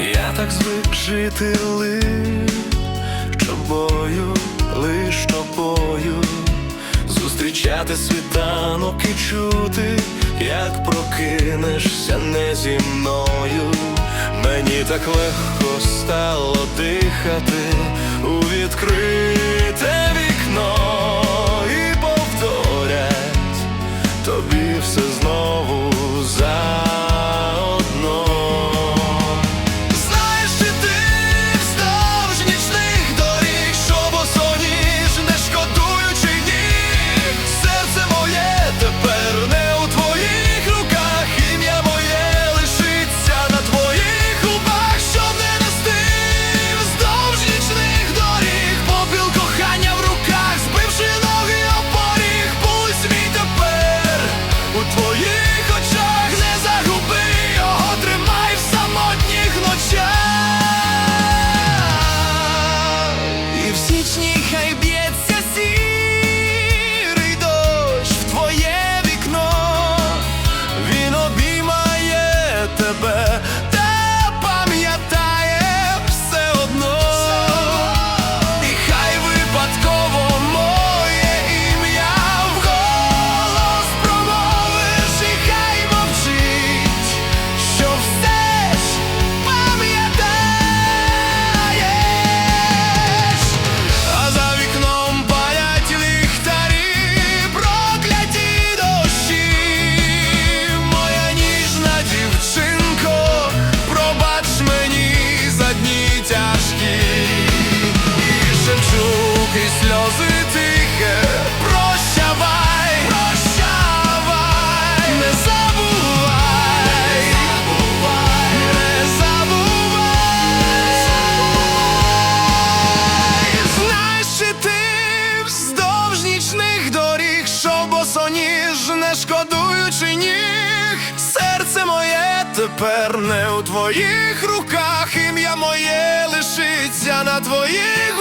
Я так звик жити лиш тобою, лиш тобою, зустрічати світанок і чути, як прокинешся не зі мною. Мені так легко стало дихати у відкрите вікно і повторять тобі все знову. suburb тепер не у твоїх руках ім'я моє лишиться на твоїх.